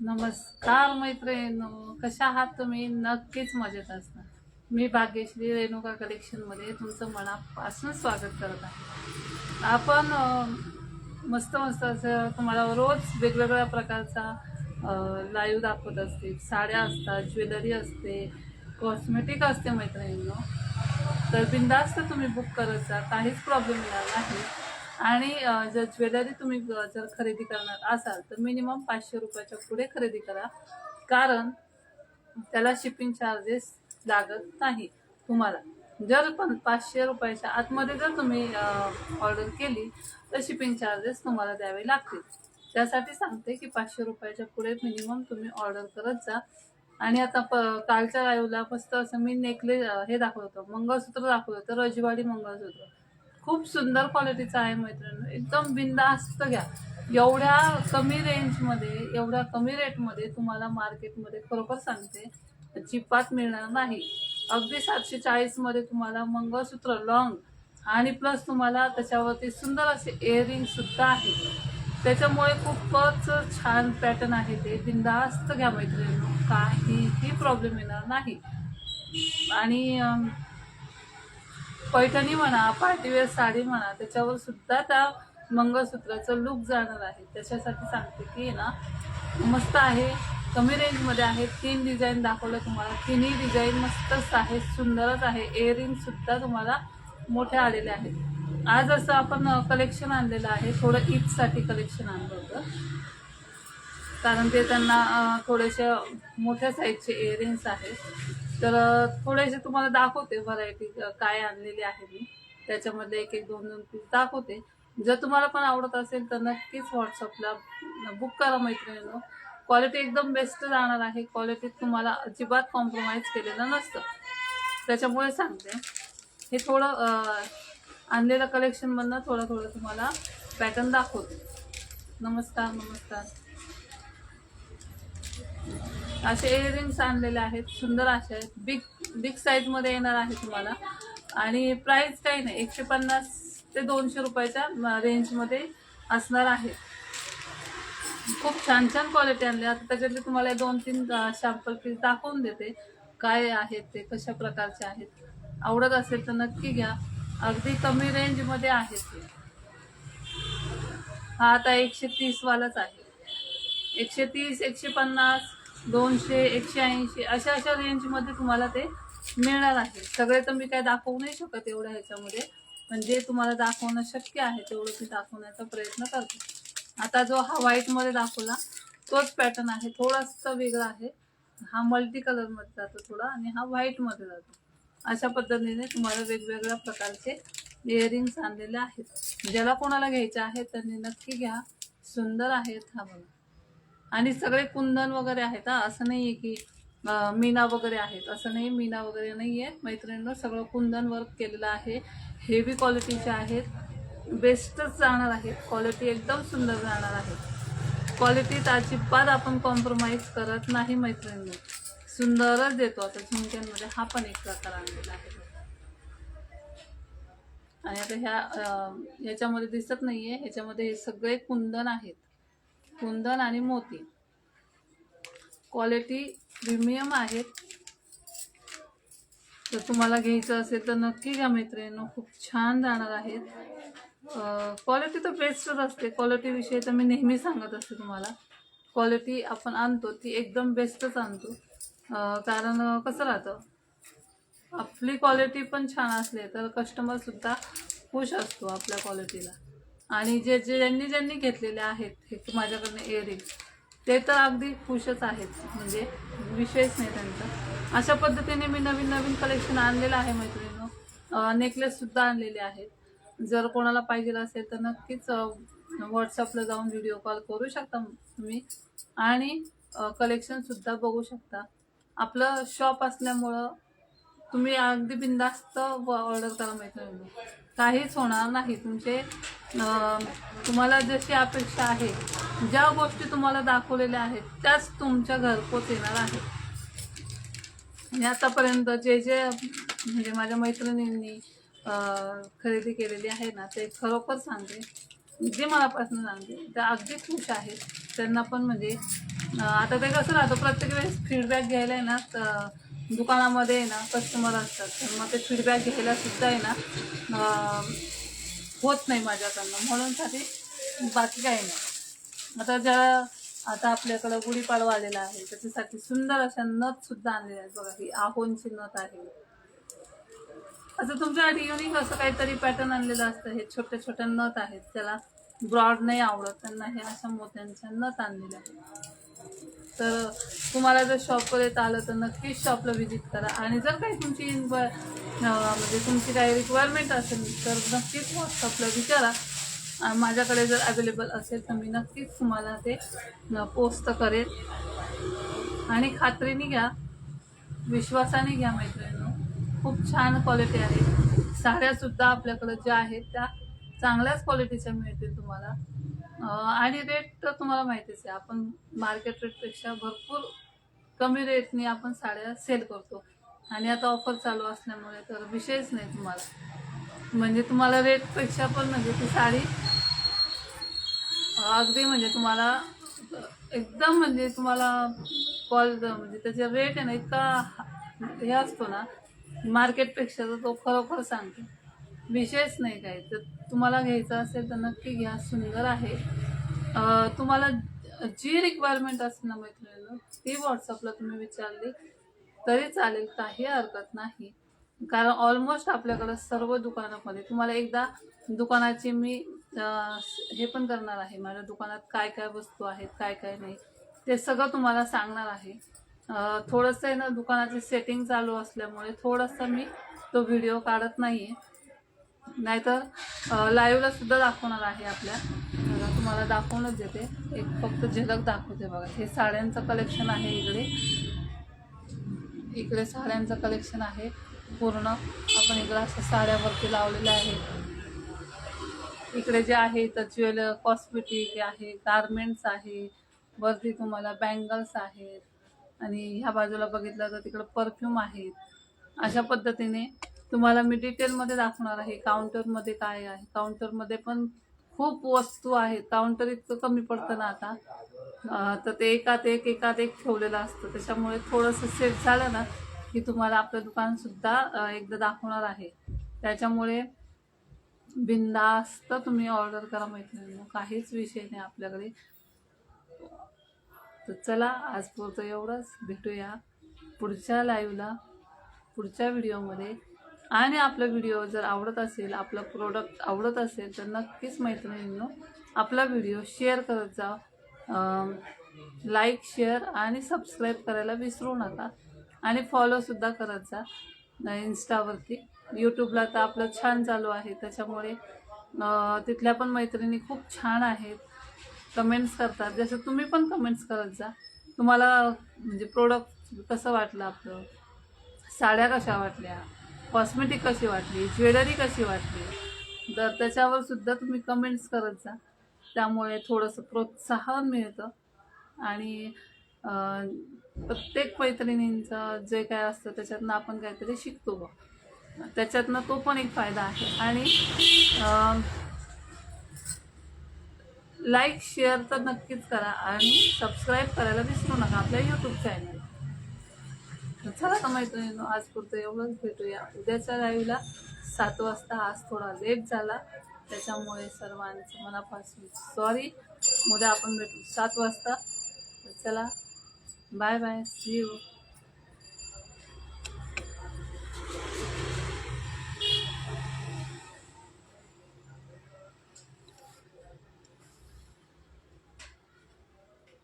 नमस्कार मैत्रिणींनो कशा आहात तुम्ही? नक्कीच मजेत असणार. मी भाग्यश्री रेणुका कलेक्शनमध्ये तुमचं मनापासून स्वागत करत आहे. आपण मस्त मस्त असं तुम्हाला रोज वेगवेगळ्या प्रकारचा लाईव्ह दाखवत असते. साड्या असतात ज्वेलरी असते कॉस्मेटिक असते मैत्रिणींनो. तर बिंदास्त तुम्ही बुक करत जा. काहीच प्रॉब्लेम येणार नाही. आणि जर ज्वेलरी तुम्ही जर खरेदी करणार असाल तर मिनिमम पाचशे रुपयाच्या पुढे खरेदी करा. कारण त्याला शिपिंग चार्जेस लागत नाही तुम्हाला. जर पण पाचशे रुपयाच्या आतमध्ये जर तुम्ही ऑर्डर केली तर शिपिंग चार्जेस तुम्हाला द्यावे लागतील. त्यासाठी सांगते की पाचशे रुपयाच्या पुढे मिनिमम तुम्ही ऑर्डर करत जा. आणि आता प कालच्या लाईव्हला फक्त असं मी नेकलेस हे दाखवत होतो मंगळसूत्र दाखवत होतं रजवाडी मंगळसूत्र. खूप सुंदर क्वालिटीचं आहे मैत्रिणी. एकदम बिंदास्त घ्या. एवढ्या कमी रेंजमध्ये एवढ्या कमी रेटमध्ये तुम्हाला मार्केटमध्ये खरोखर सांगते चिपात मिळणार नाही. अगदी सातशे चाळीसमध्ये तुम्हाला मंगळसूत्र लॉंग आणि प्लस तुम्हाला त्याच्यावरती सुंदर असे इयरिंग सुद्धा आहे. त्याच्यामुळे खूपच छान पॅटर्न आहे ते. बिंदास्त घ्या मैत्रिणी. काहीही प्रॉब्लेम येणार नाही. आणि पैठणी म्हणा पार्टीवेअर साडी म्हणा त्याच्यावर सुद्धा त्या मंगळसूत्राचं लुक जाणार आहे. त्याच्यासाठी सांगते की ना मस्त आहे. कमी रेंजमध्ये आहे. तीन डिझाईन दाखवलं तुम्हाला. तिन्ही डिझाईन मस्तच आहे सुंदरच आहे. इयरिंगसुद्धा तुम्हाला मोठे आलेले आहेत. आज असं आपण कलेक्शन आणलेलं आहे. थोडं ईदसाठी कलेक्शन आणलं होतं. कारण ते त्यांना थोडेसे मोठ्या साईजचे इयरिंग्स आहेत. तर थोडेसे तुम्हाला दाखवते व्हरायटी काय आणलेली आहे मी. त्याच्यामध्ये एक एक दोन दोन पीस दाखवते. जर तुम्हाला पण आवडत असेल तर नक्कीच व्हॉट्सअपला बुक करा मैत्रिणीनं. क्वालिटी एकदम बेस्ट जाणार आहे. क्वालिटीत तुम्हाला अजिबात कॉम्प्रोमाइज केलेलं नसतं. त्याच्यामुळे सांगते. हे थोडं आणलेलं कलेक्शनमधनं थोडं थोडं तुम्हाला पॅटर्न दाखवते. नमस्कार नमस्कार. असे इयरिंग्स आणलेले आहेत सुंदर असे आहेत. बिग बिग साईजमध्ये येणार आहे तुम्हाला. आणि प्राईस काही नाही एकशे पन्नास ते दोनशे रुपयाच्या रेंजमध्ये असणार आहे. खूप छान छान क्वालिटी आणली. आता त्याच्यातले तुम्हाला दोन तीन शॅम्पल पीस दाखवून देते. काय आहेत ते कशा प्रकारचे आहेत. आवडत असेल तर नक्की घ्या. अगदी कमी रेंजमध्ये आहेत ते. हा आता एकशे तीसवालाच आहे. एकशे तीस एकशे पन्नास दोनशे एकशे ऐंशी अशा अशा रेंजमध्ये तुम्हाला ते मिळणार आहे. सगळे तर मी काय दाखवू नाही शकत एवढ्या ह्याच्यामध्ये जे तुम्हाला दाखवणं शक्य आहे तेवढं मी दाखवण्याचा प्रयत्न करते. आता जो हा व्हाईटमध्ये दाखवला तोच पॅटर्न आहे थोडासा वेगळा आहे. हा मल्टी कलरमध्ये जातो थोडा आणि हा व्हाईटमध्ये जातो. अशा पद्धतीने तुम्हाला वेगवेगळ्या प्रकारचे इयरिंग्स आणलेले आहेत. ज्याला कोणाला घ्यायचे आहेत त्यांनी नक्की घ्या. सुंदर आहेत हा बघा. आणि सगळे कुंदन वगैरे आहेत हा. असं नाही आहे की मीना वगैरे आहेत. असं नाही मीना वगैरे नाही आहे मैत्रिणींना सगळं कुंदन वर्क केलेलं आहे. हेवी क्वालिटीचे आहेत. बेस्टच जाणार आहेत. क्वालिटी एकदम सुंदर जाणार आहे. क्वालिटीत अजिबात आपण कॉम्प्रोमाइज करत नाही मैत्रिणींना. सुंदरच देतो. आता झुमक्यांमध्ये हा पण एक प्रकार आणलेला आहे. आणि आता ह्या ह्याच्यामध्ये दिसत नाहीये. ह्याच्यामध्ये हे सगळे कुंदन आहेत. कुंदन आणि मोती. क्वालिटी प्रीमियम आहेत जर तुम्हाला घ्यायचं असेल तर नक्की घ्या मैत्रिणींनो खूप छान जाणार आहेत. क्वालिटी तर बेस्टच असते. क्वालिटीविषयी तर मी नेहमी सांगत असते तुम्हाला. क्वालिटी आपण आणतो ती एकदम बेस्टच आणतो. कारण कसं राहतं? आपली क्वालिटी पण छान असली तर कस्टमरसुद्धा खुश असतो आपल्या क्वालिटीला आणि जे जे ज्यांनी ज्यांनी घेतलेले आहेत हे माझ्याकडनं इयरिंग्स ते तर अगदी खुशच आहेत. म्हणजे विषयच नाही त्यांचा. अशा पद्धतीने मी नवीन नवीन कलेक्शन आणलेलं आहे मैत्रिणीनं. नेकलेससुद्धा आणलेले आहेत. जर कोणाला पाहिजे असेल तर नक्कीच व्हॉट्सअपला जाऊन व्हिडिओ कॉल करू शकता तुम्ही. आणि कलेक्शनसुद्धा बघू शकता. आपलं शॉप असल्यामुळं तुम्ही अगदी बिंदास्त ऑर्डर करा मैत्रिणी काहीच होणार नाही. तुमचे तुम्हाला जशी अपेक्षा आहे ज्या गोष्टी तुम्हाला दाखवलेल्या आहेत त्याच तुमच्या घरपोच येणार आहेत आणि आतापर्यंत जे जे म्हणजे माझ्या मैत्रिणींनी खरेदी केलेली आहे ना ते खरोखर सांगते जे मनापासून सांगते ते अगदी खुश आहेत. त्यांना पण म्हणजे आता ते कसं राहतं प्रत्येक वेळेस फीडबॅक घ्यायला आहे ना तर दुकानामध्ये आहे ना कस्टमर असतात. तर मग ते फीडबॅक घ्यायला सुद्धा आहे ना होत नाही माझ्याकडनं. म्हणून साठी बाकी काही नाही. आता ज्या आता आपल्याकडं गुढीपाडवा आलेला आहे त्याच्यासाठी सुंदर अशा नथ सुद्धा आणलेल्या आहेत बघा ही आहोनची नथ आहे. असं तुमच्यासाठी युनिक असं काहीतरी पॅटर्न आणलेलं असतं. हे छोट्या छोट्या नथ आहेत त्याला ब्रॉड नाही आवडत. त्यांना हे अशा मोत्यांच्या नथ आणलेल्या आहेत. तर तुम्हाला जर शॉपवर येत आलं तर नक्कीच शॉपला व्हिजिट करा. आणि जर काही तुमची इन्क्व म्हणजे तुमची काही रिक्वायरमेंट असेल तर नक्कीच व्हॉट्सअपला विचारा. आणि माझ्याकडे जर अवेलेबल असेल तर मी नक्कीच तुम्हाला ते पोस्ट करेल. आणि खात्रीने घ्या. विश्वासाने घ्या मैत्रिणींनो. खूप छान क्वालिटी आहे. साड्यासुद्धा आपल्याकडं ज्या आहेत त्या चांगल्याच क्वालिटीच्या मिळतील तुम्हाला. आणि रेट तर तुम्हाला माहितीच आहे आपण मार्केट रेटपेक्षा भरपूर कमी रेटने आपण साड्या सेल करतो. आणि आता ऑफर चालू असल्यामुळे तर विषयच नाही तुम्हाला. म्हणजे तुम्हाला रेटपेक्षा पण म्हणजे ती साडी अगदी म्हणजे तुम्हाला एकदम म्हणजे तुम्हाला कॉल म्हणजे त्याचा रेट आहे ना इतका हे असतो ना मार्केटपेक्षा तर तो खरोखर सांगतो. विशेष नाही काही. तर तुम्हाला घ्यायचं असेल तर नक्की घ्या. सुंदर आहे. तुम्हाला जी रिक्वायरमेंट असेल ना मैत्रिणीनं ती व्हॉट्सअपला तुम्ही विचारली तरी चालेल. काही हरकत नाही. कारण ऑलमोस्ट आपल्याकडं सर्व दुकानामध्ये तुम्हाला एकदा दुकानाची मी हे पण करणार आहे. माझ्या दुकानात काय काय वस्तू आहेत काय काय नाही ते सगळं तुम्हाला सांगणार आहे. थोडंसं आहे ना दुकानाची सेटिंग चालू असल्यामुळे थोडंसं मी तो व्हिडिओ काढत नाही आहे नाहीतर लाईव्हला सुद्धा दाखवणार आहे आपल्या. तुम्हाला दाखवूनच देते. एक फक्त झलक दाखवते बघा. हे साड्यांचं कलेक्शन आहे इकडे. इकडे साड्यांचं कलेक्शन आहे. पूर्ण आपण इकडे असं साड्यावरती लावलेलं आहे. इकडे जे आहे तर ज्वेलर कॉस्मेटिक आहे गारमेंट्स आहे. वरती तुम्हाला बँगल्स आहेत. आणि ह्या बाजूला बघितलं तर तिकडं परफ्यूम आहेत. अशा पद्धतीने तुम्हाला मी डिटेलमध्ये दाखवणार आहे. काउंटरमध्ये काय आहे? काउंटरमध्ये पण खूप वस्तू आहेत. काउंटर इतकं कमी पडतं ना आता. तर ते एकात एक एकात एक ठेवलेलं असतं. त्याच्यामुळे थोडंसं सेट झालं ना की तुम्हाला आपलं दुकानसुद्धा एकदा दाखवणार आहे. त्याच्यामुळे बिंदास्त तुम्ही ऑर्डर करा मैत्रिणींनो. काहीच विषय नाही आपल्याकडे. तर चला आज पुरतं एवढंच. भेटूया पुढच्या लाईव्हला पुढच्या व्हिडिओमध्ये आणि आपला व्हिडिओ जर आवडत असेल आपलं प्रोडक्ट आवडत असेल तर नक्कीच मैत्रिणींनो आपला व्हिडिओ शेअर करत जा. लाईक शेअर आणि सबस्क्राईब करायला विसरू नका. आणि फॉलोसुद्धा करत जा. इन्स्टावरती यूट्यूबला तर आपलं छान चालू आहे. त्याच्यामुळे तिथल्या पण मैत्रिणी खूप छान आहेत. कमेंट्स करतात. जसं तुम्ही पण कमेंट्स करत जा. तुम्हाला म्हणजे प्रोडक्ट कसं वाटलं आपलं? साड्या कशा वाटल्या? कॉस्मेटिक कशी वाटली? ज्वेलरी कशी वाटली? तर त्याच्यावर सुद्धा तुम्ही कमेंट्स करत जा. त्यामुळे थोडंसं प्रोत्साहन मिळतं. आणि प्रत्येक मैत्रिणींचं जे काय असतं त्याच्यातनं आपण काहीतरी शिकतो बघ त्याच्यातनं तो पण एक फायदा आहे. आणि लाईक शेअर तर नक्कीच करा. आणि सबस्क्राईब करायला विसरू नका. आपल्या यूट्यूब चॅनल तर चला तर मैत्रिणींनो आज पुरतं एवढंच भेटूया. उद्याच्या लाईव्हला सात वाजता आज थोडा लेट झाला. त्याच्यामुळे सर्वांचं मनापासून सॉरी उद्या आपण भेटू सात वाजता. चला बाय बाय सी यू